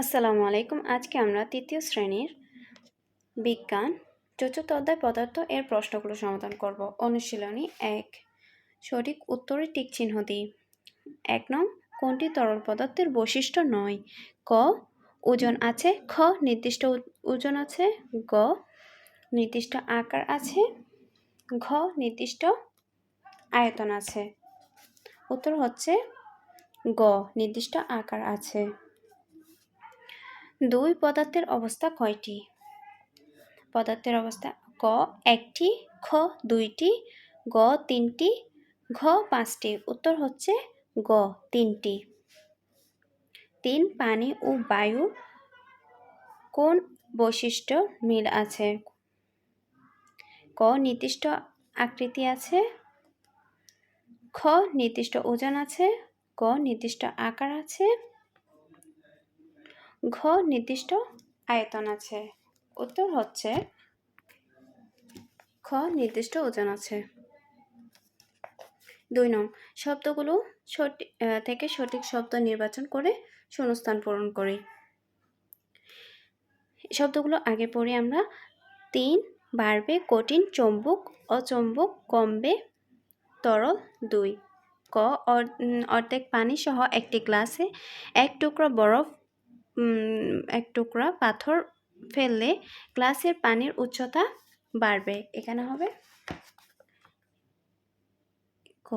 আসসালামু আলাইকুম। আজকে আমরা তৃতীয় শ্রেণির বিজ্ঞান, চতুর্থ অধ্যায় পদার্থ এর প্রশ্নগুলো সমাধান করব। অনুশীলনী এক, সঠিক উত্তরে টিক চিহ্ন দিই এক নং, কোনটি তরল পদার্থের বৈশিষ্ট্য নয়? ক, ওজন আছে, খ, নির্দিষ্ট ওজন আছে, গ, নির্দিষ্ট আকার আছে, ঘ, নির্দিষ্ট আয়তন আছে। উত্তর হচ্ছে গ, নির্দিষ্ট আকার আছে। দুই পদার্থের অবস্থা কয়টি? পদার্থের অবস্থা ক, একটি, খ, দুইটি, গ, তিনটি, ঘ, পাঁচটি। উত্তর হচ্ছে গ, তিনটি। তিন, পানি ও বায়ু কোন বৈশিষ্ট্য মিল আছে? ক, নির্দিষ্ট আকৃতি আছে। খ, নির্দিষ্ট ওজন আছে। গ, নির্দিষ্ট আকার আছে। ঘ নির্দিষ্ট আয়তন আছে। উত্তর হচ্ছে খ নির্দিষ্ট ওজন আছে। দুই নং, শব্দগুলো সঠিক থেকে সঠিক শব্দ নির্বাচন করে শূন্যস্থান পূরণ করি। শব্দগুলো আগে পড়ে আমরা। তিন, বাড়বে, কঠিন, চম্বুক, অচম্বুক, কমবে, তরল, দুই। ক, অর- অর্ধেক পানি সহ একটি গ্লাসে এক টুকরা বরফ এক টুকরা পাথর ফেললে গ্লাসের পানির উচ্চতা বাড়বে। এখানে হবে ক।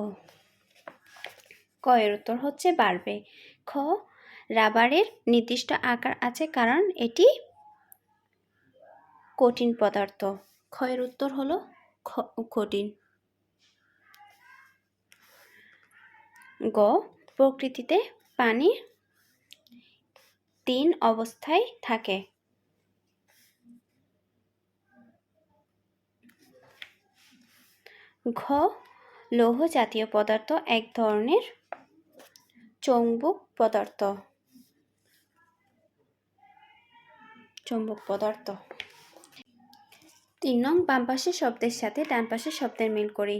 ক এর উত্তর হচ্ছে বাড়বে। খ, রাবারের নির্দিষ্ট আকার আছে কারণ এটি কঠিন পদার্থ। এর উত্তর হলো কঠিন। গ, প্রকৃতিতে পানি তিন অবস্থায় থাকে। ঘ, লৌহ জাতীয় পদার্থ এক ধরনের চৌম্বক পদার্থ। চৌম্বক পদার্থ। তিন নং, বাম পাশের শব্দের সাথে ডান পাশের শব্দের মিল করি।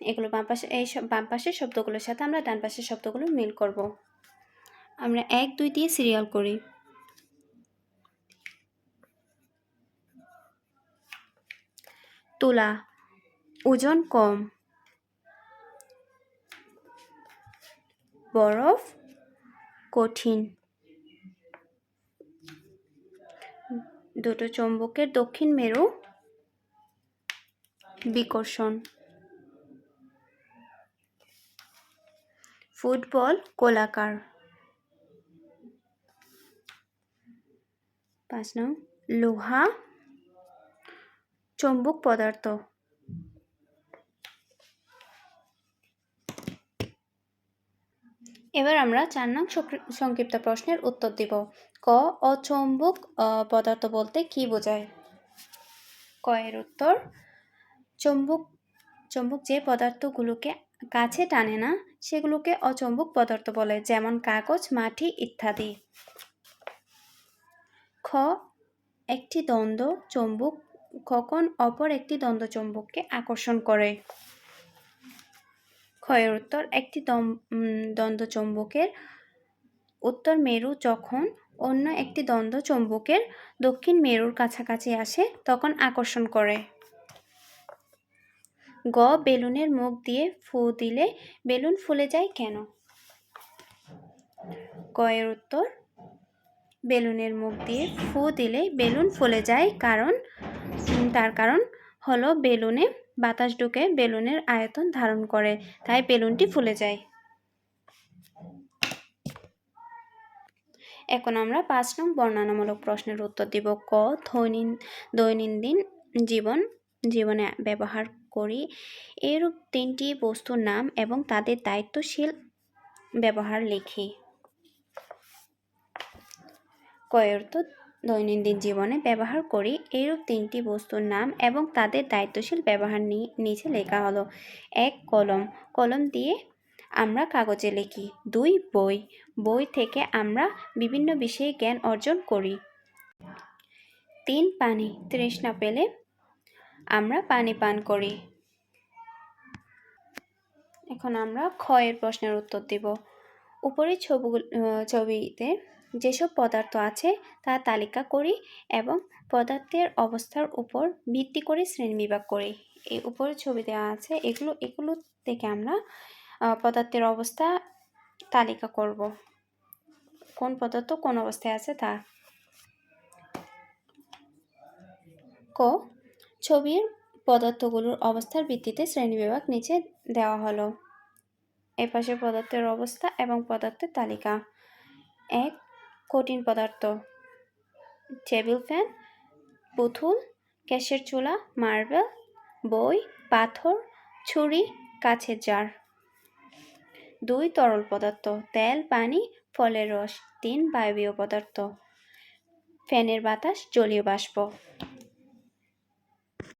এগুলো বাম পাশে, এই বাম পাশের শব্দগুলোর সাথে আমরা ডান পাশের শব্দগুলো মিল করব। আমরা এক, দুই দিয়ে সিরিয়াল করি। তুলা, ওজন কম। বরফ, কঠিন। দুটো চুম্বকের দক্ষিণ মেরু, বিকর্ষণ। ফুটবল, গোলাকার। পাঁচ নং, লোহা, চৌম্বক পদার্থ। এবার আমরা চার নং সংক্ষিপ্ত প্রশ্নের উত্তর দিব। ক, অচৌম্বক পদার্থ বলতে কি বোঝায়? ক এর উত্তর, চৌম্বক চৌম্বক যে পদার্থগুলোকে কাছে টানে না, সেগুলোকে অচম্বুক পদার্থ বলে, যেমন কাগজ, মাটি ইত্যাদি। খ, একটি দ্বন্দ্ব চৌম্বক, কখন অপর একটি দ্বন্দ্ব চৌম্বককে আকর্ষণ করে? ক্ষয়ের উত্তর, একটি দ্বন্দ্ব চৌম্বকের উত্তর মেরু যখন অন্য একটি দ্বন্দ্ব চৌম্বকের দক্ষিণ মেরুর কাছাকাছি আসে, তখন আকর্ষণ করে। গ, বেলুনের মুখ দিয়ে ফু দিলে বেলুন ফুলে যায় কেন? ক এর উত্তর বেলুনের মুখ দিয়ে ফু দিলে বেলুন ফুলে যায়। কারণ, তার কারণ হলো বেলুনে বাতাস ঢুকে বেলুনের আয়তন ধারণ করে, তাই বেলুনটি ফুলে যায়। এখন আমরা পাঁচ নং বর্ণনামূলক প্রশ্নের উত্তর দিব। ক, দৈনিন, দৈনন্দিন জীবন, জীবনে ব্যবহার করি। এরূপ তিনটি বস্তুর নাম এবং তাদের দায়িত্বশীল ব্যবহার লিখি। কয়েরত দৈনন্দিন জীবনে ব্যবহার করি। এরূপ তিনটি বস্তুর নাম এবং তাদের দায়িত্বশীল ব্যবহার নিয়ে নিচে লেখা হলো। এক কলম। কলম দিয়ে আমরা কাগজে লিখি। দুই বই। বই থেকে আমরা বিভিন্ন বিষয়ে জ্ঞান অর্জন করি। তিন পানি। তৃষ্ণা পেলে আমরা পানি পান করি। এখন আমরা ক্ষয়ের প্রশ্নের উত্তর দিব। উপরের ছবিগুলো, ছবিতে যেসব পদার্থ আছে তা তালিকা করি এবং পদার্থের অবস্থার উপর ভিত্তি করে শ্রেণীবিভাগ করি। এই উপরে ছবি দেওয়া আছে। এগুলো এগুলো থেকে আমরা পদার্থের অবস্থা তালিকা করব। কোন পদার্থ কোন অবস্থায় আছে তা। ক, ছবির পদার্থগুলোর অবস্থার ভিত্তিতে শ্রেণীবিভাগ নিচে দেওয়া হলো। এপাশে পদার্থের অবস্থা এবং পদার্থের তালিকা। এক কঠিন পদার্থ। টেবিল ফ্যান, পুতুল, গ্যাসের চুলা, মার্বেল, বই, পাথর, ছুরি কাছের জার। দুই তরল পদার্থ, তেল, পানি, ফলের রস, তিন বায়বীয় পদার্থ। ফ্যানের বাতাস, জলীয় বাষ্প।